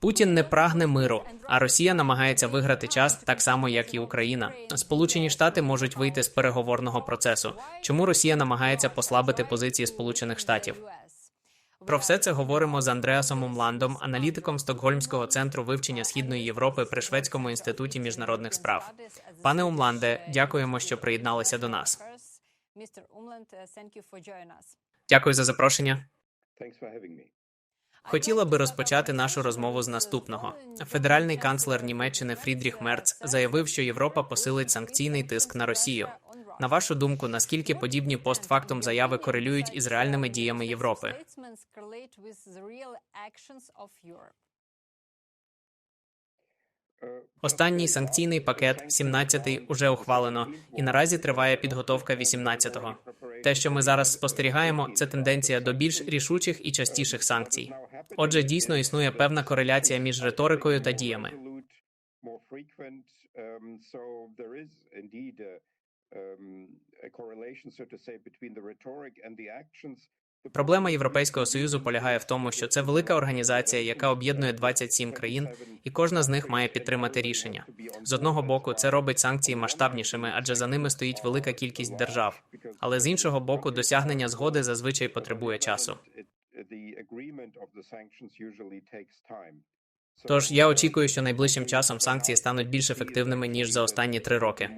Путін не прагне миру, а Росія намагається виграти час так само, як і Україна. Сполучені Штати можуть вийти з переговорного процесу. Чому Росія намагається послабити позиції Сполучених Штатів? Про все це говоримо з Андреасом Умландом, аналітиком Стокгольмського центру вивчення східної Європи при Шведському інституті міжнародних справ. Пане Умланде, дякуємо, що приєдналися до нас. Дякую за запрошення. Хотіла би розпочати нашу розмову з наступного. Федеральний канцлер Німеччини Фрідріх Мерц заявив, що Європа посилить санкційний тиск на Росію. На вашу думку, наскільки подібні постфактум заяви корелюють із реальними діями Європи? Останній санкційний пакет, 17-й, уже ухвалено, і наразі триває підготовка 18-го. Те, що ми зараз спостерігаємо, це тенденція до більш рішучих і частіших санкцій. Отже, дійсно існує певна кореляція між риторикою та діями. Проблема Європейського союзу полягає в тому, що це велика організація, яка об'єднує 27 країн, і кожна з них має підтримати рішення. З одного боку, це робить санкції масштабнішими, адже за ними стоїть велика кількість держав. Але з іншого боку, досягнення згоди зазвичай потребує часу. Тож я очікую, що найближчим часом санкції стануть більш ефективними ніж за останні три роки.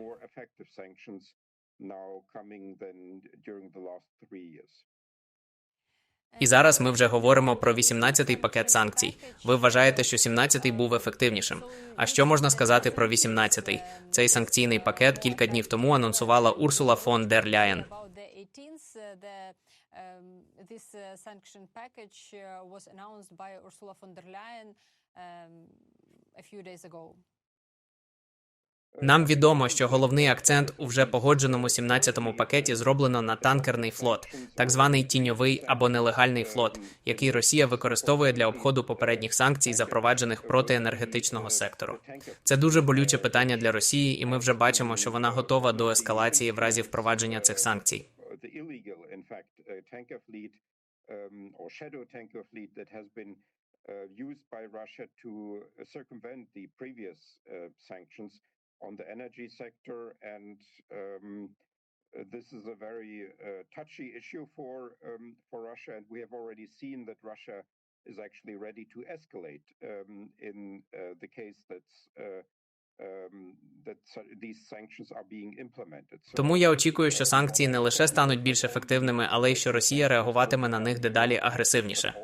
І зараз ми вже говоримо про 18-й пакет санкцій. Ви вважаєте, що 17-й був ефективнішим. А що можна сказати про 18-й? Цей санкційний пакет кілька днів тому анонсувала Урсула фон дер Ляєн. About the 18th, the, this sanction package was announced by Ursula von der Leyen a few days ago. Нам відомо, що головний акцент у вже погодженому 17-му пакеті зроблено на танкерний флот, так званий тіньовий або нелегальний флот, який Росія використовує для обходу попередніх санкцій, запроваджених проти енергетичного сектору. Це дуже болюче питання для Росії, і ми вже бачимо, що вона готова до ескалації в разі впровадження цих санкцій. uh, um, uh, used by Russia to uh, circumvent the previous sanctions on the energy sector. And um, uh, this is a very uh, touchy issue for um, for Russia, and we have already seen that Russia is actually ready to escalate um, in uh, the case that's. Uh, um, Тому я очікую, що санкції не лише стануть більш ефективними, але й що Росія реагуватиме на них дедалі агресивніше.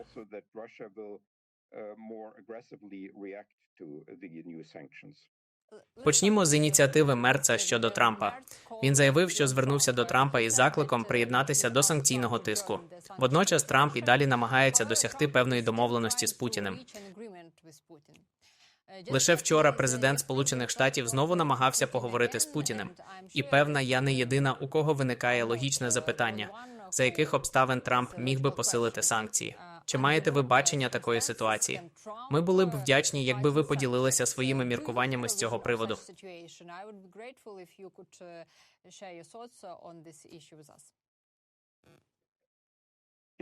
Почнімо з ініціативи Мерца щодо Трампа. Він заявив, що звернувся до Трампа із закликом приєднатися до санкційного тиску. Водночас Трамп і далі намагається досягти певної домовленості з Путіним. Лише вчора президент Сполучених Штатів знову намагався поговорити з Путіним. І певна, я не єдина, у кого виникає логічне запитання, за яких обставин Трамп міг би посилити санкції. Чи маєте ви бачення такої ситуації? Ми були б вдячні, якби ви поділилися своїми міркуваннями з цього приводу.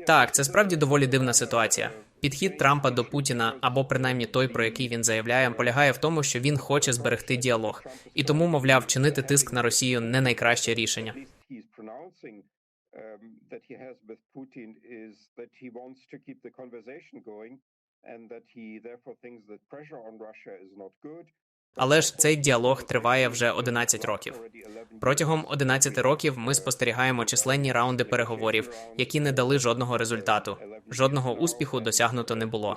Так, це справді доволі дивна ситуація. Підхід Трампа до Путіна, або принаймні той, про який він заявляє, полягає в тому, що він хоче зберегти діалог, і тому, мовляв, чинити тиск на Росію не найкраще рішення. Um, that he has with Putin is that he wants to keep the conversation going and that he therefore thinks that pressure on Russia is not good. Але ж цей діалог триває вже 11 років. Протягом 11 років ми спостерігаємо численні раунди переговорів, які не дали жодного результату. Жодного успіху досягнуто не було.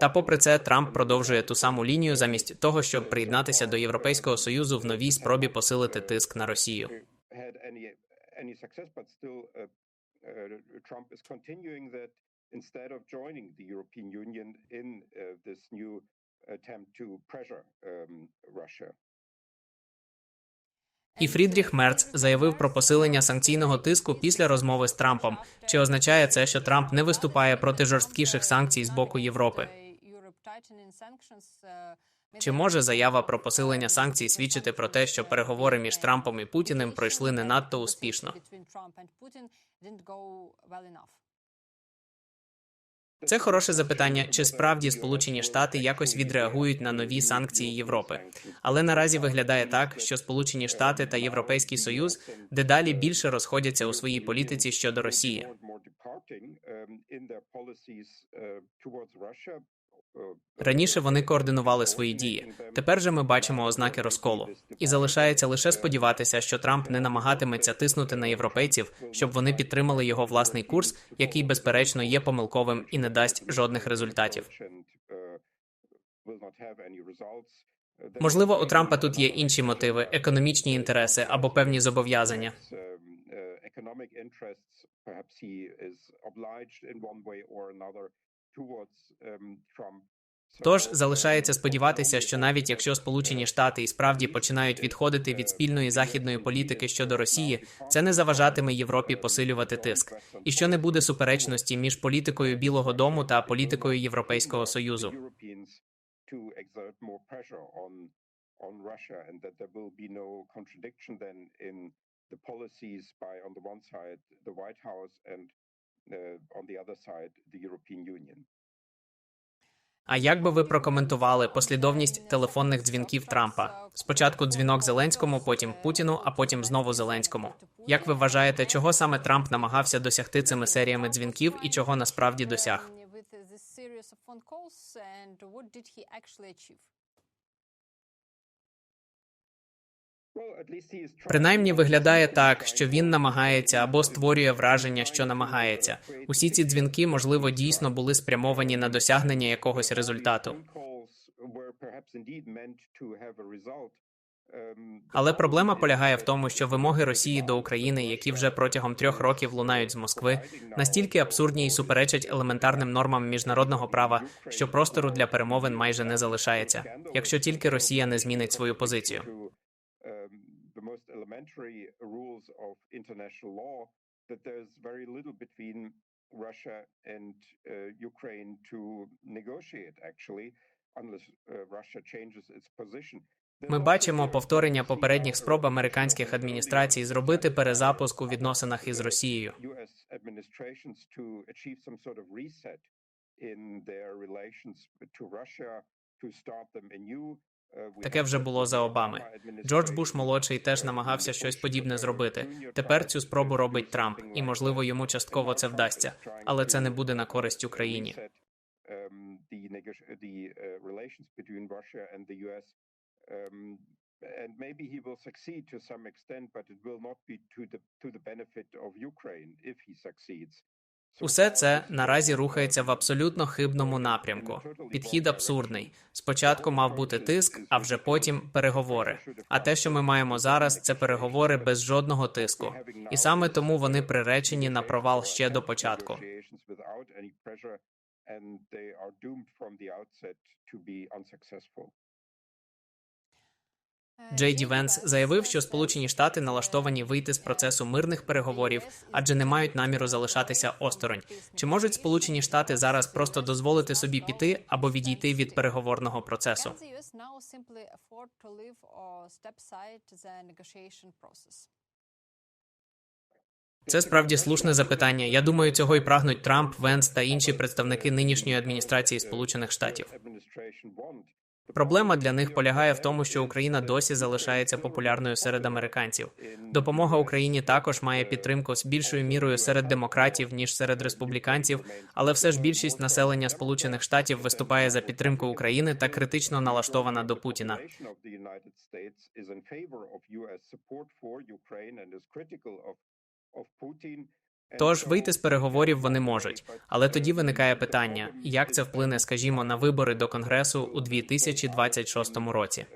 Та попри це, Трамп продовжує ту саму лінію замість того, щоб приєднатися до Європейського союзу в новій спробі посилити тиск на Росію. Any success, but still, uh, uh, Trump is continuing that instead of joining the European Union in uh, this new attempt to pressure um, Russia. І Фрідріх Мерц заявив про посилення санкційного тиску після розмови з Трампом. Чи означає це, що Трамп не виступає проти жорсткіших санкцій з боку Європи? Чи може заява про посилення санкцій свідчити про те, що переговори між Трампом і Путіним пройшли не надто успішно? Це хороше запитання, чи справді Сполучені Штати якось відреагують на нові санкції Європи. Але наразі виглядає так, що Сполучені Штати та Європейський Союз дедалі більше розходяться у своїй політиці щодо Росії. Раніше вони координували свої дії. Тепер же ми бачимо ознаки розколу, і залишається лише сподіватися, що Трамп не намагатиметься тиснути на європейців, щоб вони підтримали його власний курс, який безперечно є помилковим і не дасть жодних результатів. Можливо, у Трампа тут є інші мотиви, економічні інтереси або певні зобов'язання. Тож залишається сподіватися, що навіть якщо Сполучені Штати і справді починають відходити від спільної західної політики щодо Росії, це не заважатиме Європі посилювати тиск, і що не буде суперечності між політикою Білого Дому та політикою Європейського союзу. Uh, on the other side, the European Union. А як би ви прокоментували послідовність телефонних дзвінків Трампа? Спочатку дзвінок Зеленському, потім Путіну, а потім знову Зеленському. Як ви вважаєте, чого саме Трамп намагався досягти цими серіями дзвінків і чого насправді досяг? Принаймні виглядає так, що він намагається або створює враження, що намагається. Усі ці дзвінки, можливо, дійсно були спрямовані на досягнення якогось результату. Але проблема полягає в тому, що вимоги Росії до України, які вже протягом трьох років лунають з Москви, настільки абсурдні і суперечать елементарним нормам міжнародного права, що простору для перемовин майже не залишається, якщо тільки Росія не змінить свою позицію. Elementary rules of international law that there's very little between Russia and uh, Ukraine to negotiate, actually, unless uh, Russia changes its position. Ми бачимо повторення попередніх спроб американських адміністрацій зробити перезапуск у відносинах із Росією. Таке вже було за Обами. Джордж Буш молодший теж намагався щось подібне зробити. Тепер цю спробу робить Трамп, і можливо йому частково це вдасться, але це не буде на користь Україні. And maybe he will succeed to some extent, but it will not be to the to the benefit of Ukraine if he succeeds. Усе це наразі рухається в абсолютно хибному напрямку. Підхід абсурдний. Спочатку мав бути тиск, а вже потім переговори. А те, що ми маємо зараз, це переговори без жодного тиску, і саме тому вони приречені на провал ще до початку. Джей Ді Венс заявив, що Сполучені Штати налаштовані вийти з процесу мирних переговорів, адже не мають наміру залишатися осторонь. Чи можуть Сполучені Штати зараз просто дозволити собі піти або відійти від переговорного процесу? Це справді слушне запитання. Я думаю, цього і прагнуть Трамп, Венс та інші представники нинішньої адміністрації Сполучених Штатів. Проблема для них полягає в тому, що Україна досі залишається популярною серед американців. Допомога Україні також має підтримку з більшою мірою серед демократів ніж серед республіканців, але все ж більшість населення Сполучених Штатів виступає за підтримку України та критично налаштована до Путіна. Тож вийти з переговорів вони можуть, але тоді виникає питання, як це вплине, скажімо, на вибори до конгресу у 2026 році.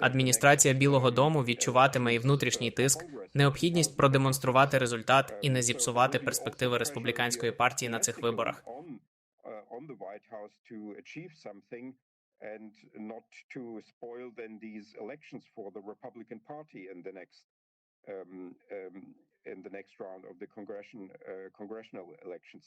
Адміністрація Білого Дому відчуватиме і внутрішній тиск, необхідність продемонструвати результат і не зіпсувати перспективи республіканської партії на цих виборах. Um, um,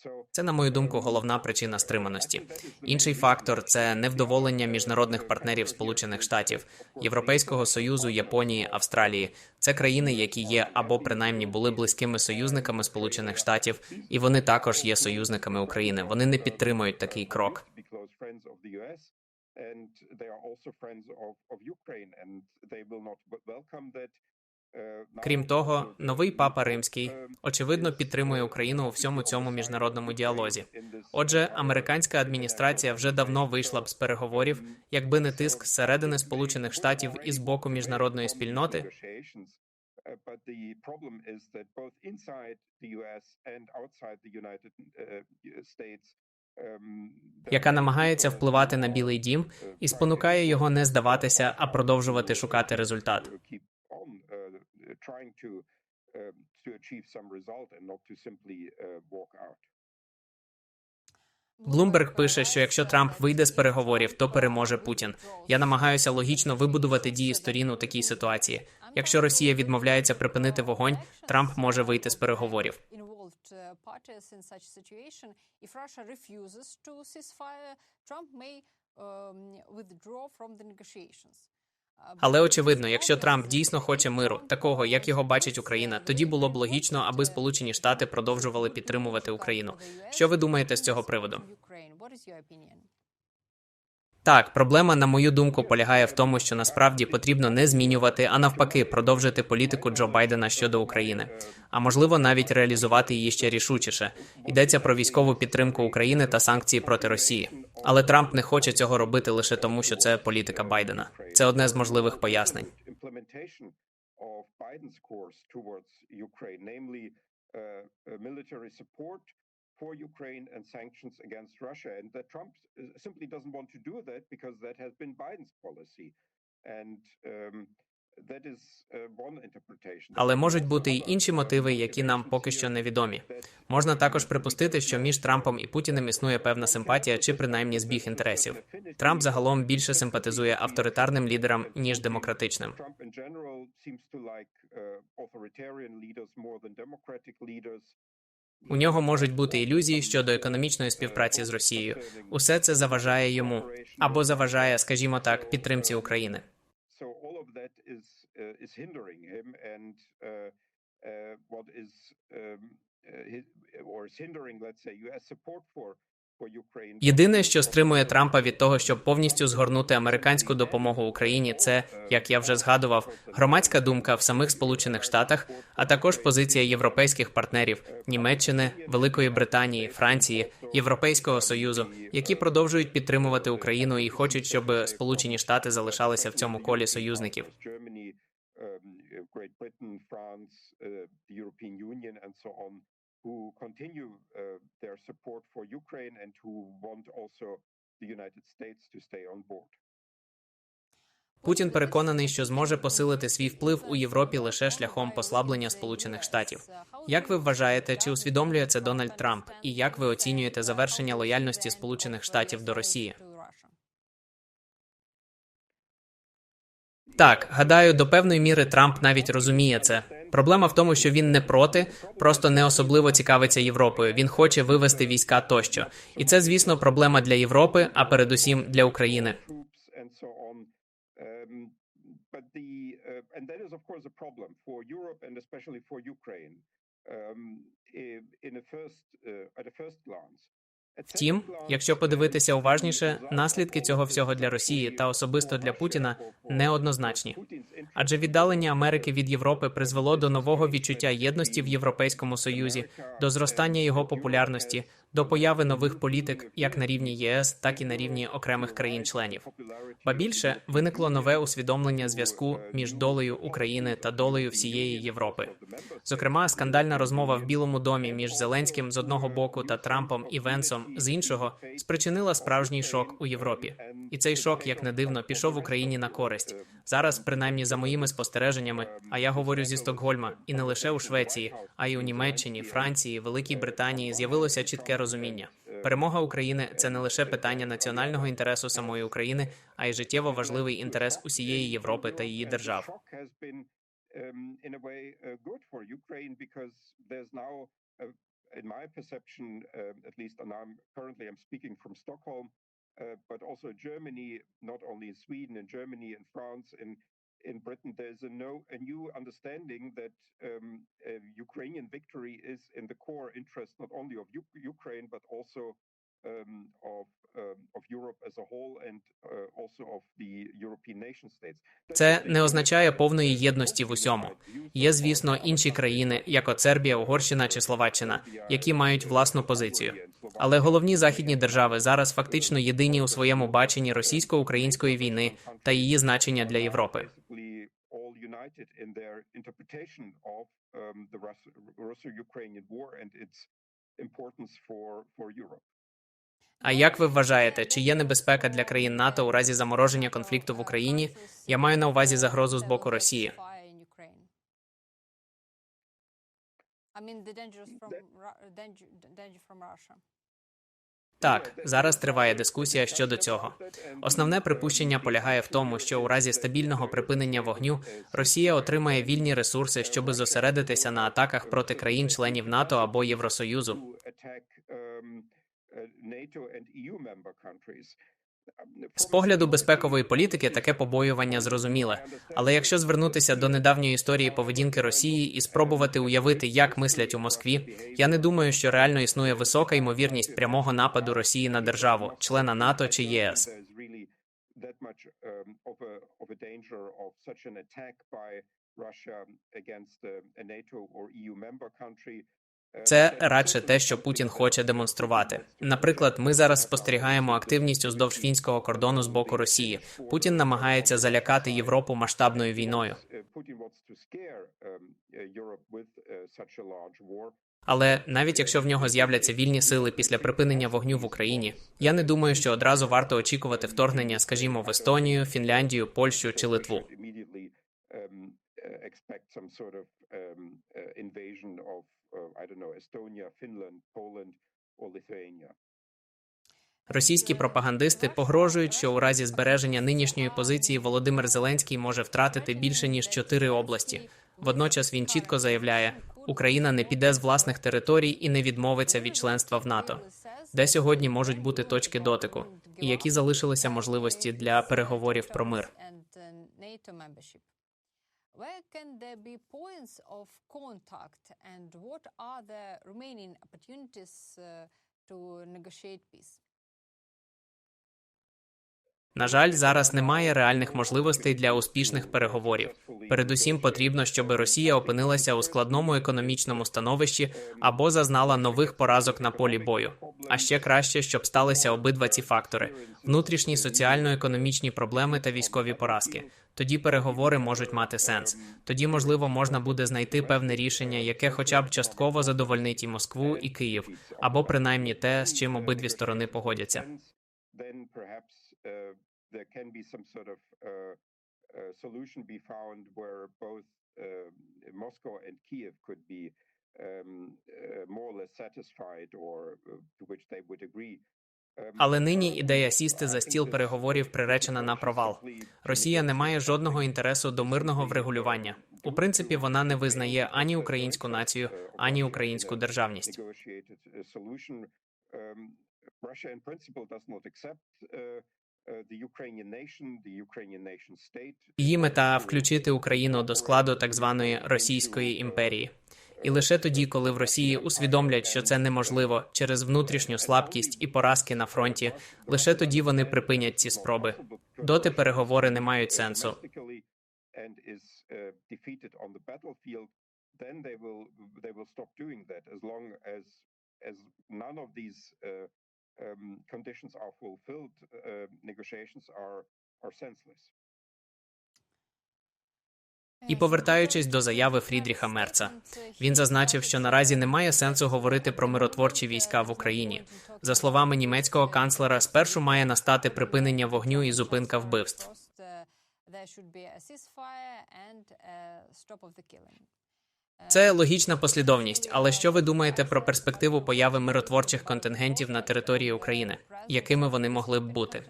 uh, Це, на мою думку, головна причина стриманості. Інший фактор це невдоволення міжнародних партнерів Сполучених Штатів, Європейського союзу, Японії, Австралії. Це країни, які є або принаймні були близькими союзниками Сполучених Штатів, і вони також є союзниками України. Вони не підтримують такий крок. Now Крім того, новий папа римський очевидно підтримує Україну у всьому цьому міжнародному діалозі. Отже, американська адміністрація вже давно вийшла б з переговорів, якби не тиск зсередини Сполучених Штатів і з боку міжнародної спільноти. But the problem is that both inside the US and outside the United States, яка намагається впливати на Білий Дім і спонукає його не здаватися, а продовжувати шукати результат. Uh, trying to um, to achieve some result and not to simply uh, walk out. Блумберг пише, що якщо Трамп вийде з переговорів, то переможе Путін. Я намагаюся логічно вибудувати дії сторін у такій ситуації. Якщо Росія відмовляється припинити вогонь, Трамп може вийти з переговорів. Trump may um, withdraw from the negotiations. Але очевидно, якщо Трамп дійсно хоче миру, такого як його бачить Україна, тоді було б логічно, аби Сполучені Штати продовжували підтримувати Україну. Що ви думаєте з цього приводу? Так, проблема, на мою думку, полягає в тому, що насправді потрібно не змінювати, а навпаки, продовжити політику Джо Байдена щодо України, а можливо навіть реалізувати її ще рішучіше. Йдеться про військову підтримку України та санкції проти Росії. Але Трамп не хоче цього робити лише тому, що це політика Байдена. Це одне з можливих пояснень. Namely uh, uh, military support for Ukraine and sanctions against Russia, and that Trump uh, simply doesn't want to do that because that has been Biden's policy, um, uh. Але можуть бути й інші мотиви, які нам поки що невідомі. Можна також припустити, що між Трампом і Путіним існує певна симпатія чи принаймні збіг інтересів. Трамп загалом більше симпатизує авторитарним лідерам ніж демократичним. Uh. У нього можуть бути ілюзії щодо економічної співпраці з Росією. Усе це заважає йому або заважає, скажімо так, підтримці України. That is uh, is hindering him, and uh, uh, what is um, his, or is hindering, let's say, U.S. support for. Єдине, що стримує Трампа від того, щоб повністю згорнути американську допомогу Україні, це як я вже згадував, громадська думка в самих Сполучених Штатах, а також позиція європейських партнерів Німеччини, Великої Британії, Франції, Європейського союзу, які продовжують підтримувати Україну і хочуть, щоб Сполучені Штати залишалися в цьому колі союзників. Who continue uh, their support for Ukraine and who want also the United States to stay on board. Путін переконаний, що зможе посилити свій вплив у Європі лише шляхом послаблення Сполучених Штатів. Як ви вважаєте, чи усвідомлює це Дональд Трамп? І як ви оцінюєте завершення лояльності Сполучених Штатів до Росії? Так, гадаю, до певної міри Трамп навіть розуміє це. Проблема в тому, що він не проти, просто не особливо цікавиться Європою. Він хоче вивести війська тощо. І це, звісно, проблема для Європи, а передусім для України. Um, the in a first uh, at a first glance. Втім, якщо подивитися уважніше, наслідки цього всього для Росії та особисто для Путіна неоднозначні. Адже віддалення Америки від Європи призвело до нового відчуття єдності в Європейському Союзі, до зростання його популярності, до появи нових політик як на рівні ЄС, так і на рівні окремих країн-членів. Ба більше виникло нове усвідомлення зв'язку між долею України та долею всієї Європи. Зокрема, скандальна розмова в Білому домі між Зеленським з одного боку та Трампом і Венсом з іншого спричинила справжній шок у Європі. І цей шок, як не дивно, пішов Україні на користь. Зараз, принаймні за моїми спостереженнями, а я говорю зі Стокгольма, і не лише у Швеції, а й у Німеччині, Франції, Великій Британії з'явилося чітке розуміння. Перемога України це не лише питання національного інтересу самої України, а й життєво важливий інтерес усієї Європи та її держав. Um, in uh, uh, my perception, um, at least, and I'm currently I'm speaking from Stockholm, uh, but also Germany, not only Sweden, in Germany, in France, in in Britain, there's a no a new understanding that um, Ukrainian victory is in the core interest not only of U- Ukraine but also um, of um, of Europe as a whole and uh, also of the European nation states. Це не означає повної єдності в усьому. Є, звісно, інші країни, як от Сербія, Угорщина чи Словаччина, які мають власну позицію. Але головні західні держави зараз фактично єдині у своєму баченні російсько-української війни та її значення для Європи. United in their interpretation of um, the Russo-Ukrainian war and its importance for for Europe. А як ви вважаєте, чи є небезпека для країн НАТО у разі замороження конфлікту в Україні? Я маю на увазі загрозу з боку Росії. Так, зараз триває дискусія щодо цього. Основне припущення полягає в тому, що у разі стабільного припинення вогню Росія отримає вільні ресурси, щоб зосередитися на атаках проти країн-членів НАТО або Євросоюзу. Countries. Um, З погляду безпекової політики таке побоювання зрозуміле. Але якщо звернутися до недавньої історії поведінки Росії і спробувати уявити, як мислять у Москві, я не думаю, що реально існує висока ймовірність прямого нападу Росії на державу, члена НАТО чи ЄС. Це радше те, що Путін хоче демонструвати. Наприклад, ми зараз спостерігаємо активність уздовж фінського кордону з боку Росії. Путін намагається залякати Європу масштабною війною. Але навіть якщо в нього з'являться вільні сили після припинення вогню в Україні, я не думаю, що одразу варто очікувати вторгнення, скажімо, в Естонію, Фінляндію, Польщу чи Литву. should immediately um, uh, expect some sort of um, uh, invasion of, don't know, Estonia, Finland, Poland, or Lithuania. Російські пропагандисти погрожують, що у разі збереження нинішньої позиції Володимир Зеленський може втратити більше ніж чотири області. Водночас він чітко заявляє, Україна не піде з власних територій і не відмовиться від членства в НАТО. Де сьогодні можуть бути точки дотику, і які залишилися можливості для переговорів про мир? Where can there be points of contact and what are the remaining opportunities uh, to negotiate peace? На жаль, зараз немає реальних можливостей для успішних переговорів. Передусім потрібно, щоб Росія опинилася у складному економічному становищі або зазнала нових поразок на полі бою. А ще краще, щоб сталися обидва ці фактори: внутрішні соціально-економічні проблеми та військові поразки. Тоді переговори можуть мати сенс. Тоді, можливо, можна буде знайти певне рішення, яке хоча б частково задовольнить і Москву, і Київ, або принаймні те, з чим обидві сторони погодяться. Uh, there can be some sort of uh, uh, solution be found where both uh, Moscow and Kiev could be um, uh, more or less satisfied or uh, to which they would agree. Um, Але нині ідея сісти за стіл переговорів приречена на провал. Росія не має жодного інтересу до мирного врегулювання. У принципі, вона не визнає ані українську націю, ані українську державність. Um, uh, uh. Її мета включити Україну до складу так званої Російської імперії. І лише тоді, коли в Росії усвідомлять, що це неможливо через внутрішню слабкість і поразки на фронті, лише тоді вони припинять ці спроби. Доти переговори не мають сенсу. uh, then they will they will stop doing that as long as as none of these uh, um, conditions are fulfilled. Uh, negotiations are are senseless. І повертаючись до заяви Фрідріха Мерца, він зазначив, що наразі немає сенсу говорити про миротворчі війська в Україні. За словами німецького канцлера, спершу має настати припинення вогню і зупинка вбивств. Це логічна послідовність. Але що ви думаєте про перспективу появи миротворчих контингентів на території України? Якими вони могли б бути?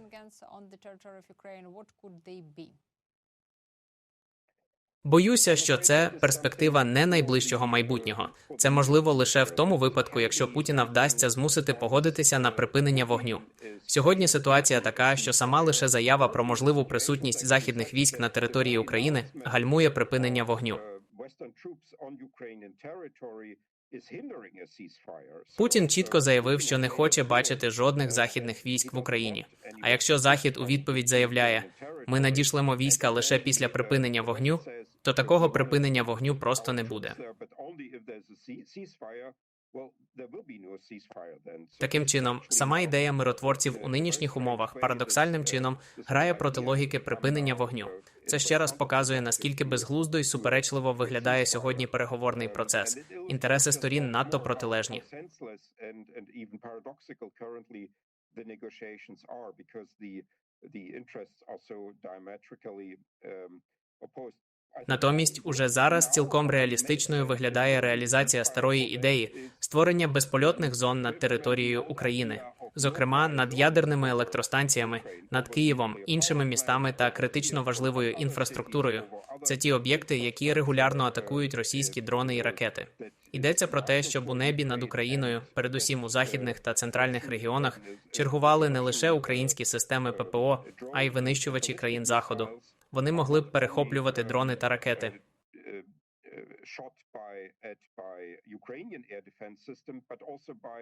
Боюся, що це перспектива не найближчого майбутнього. Це можливо лише в тому випадку, якщо Путіна вдасться змусити погодитися на припинення вогню. Сьогодні ситуація така, що сама лише заява про можливу присутність західних військ на території України гальмує припинення вогню. Путін чітко заявив, що не хоче бачити жодних західних військ в Україні. А якщо Захід у відповідь заявляє, ми надішлемо війська лише після припинення вогню, то такого припинення вогню просто не буде. Таким чином, сама ідея миротворців у нинішніх умовах парадоксальним чином грає проти логіки припинення вогню. Це ще раз показує наскільки безглуздо і суперечливо виглядає сьогодні переговорний процес. Інтереси сторін надто протилежні. Натомість, уже зараз цілком реалістичною виглядає реалізація старої ідеї створення безпольотних зон над територією України, зокрема над ядерними електростанціями, над Києвом, іншими містами та критично важливою інфраструктурою. Це ті об'єкти, які регулярно атакують російські дрони і ракети. Йдеться про те, щоб у небі над Україною, передусім у західних та центральних регіонах, чергували не лише українські системи ППО, а й винищувачі країн заходу. Вони могли б перехоплювати дрони та ракети. uh, uh, shot by at by Ukrainian air defense system, but also by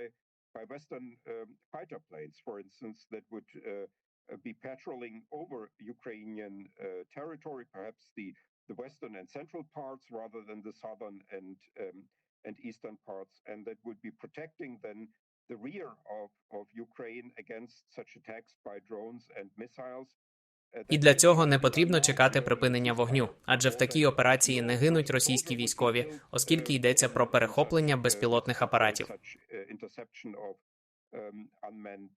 by Western um, fighter planes, for instance, that would uh, uh, be patrolling over Ukrainian uh, territory, perhaps the the western and central parts rather than the southern and um, and eastern parts, and that would be protecting then the rear of of Ukraine against such attacks by drones and missiles. Uh, І для цього не потрібно чекати припинення вогню, адже в такій операції не гинуть російські військові, оскільки йдеться про перехоплення безпілотних апаратів. Uh, um, um.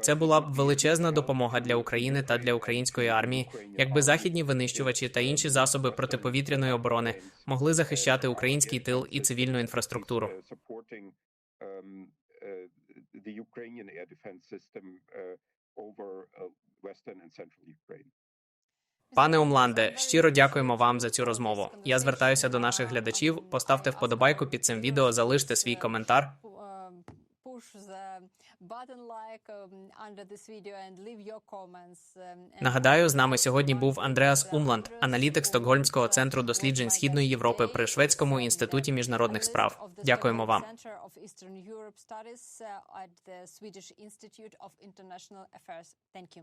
Це була б величезна допомога для України та для української армії, якби західні винищувачі та інші засоби протиповітряної оборони могли захищати український тил і цивільну інфраструктуру. Uh. Пане Умланде, щиро дякуємо вам за цю розмову. Я звертаюся до наших глядачів. Поставте вподобайку під цим відео, залиште свій коментар. Um, push the button like um, under this video and leave your comments. um, Нагадаю, з нами сьогодні був Андреас Умланд, аналітик Стокгольмського центру досліджень східної Європи при Шведському інституті міжнародних справ. Дякуємо вам. Uh. Thank you.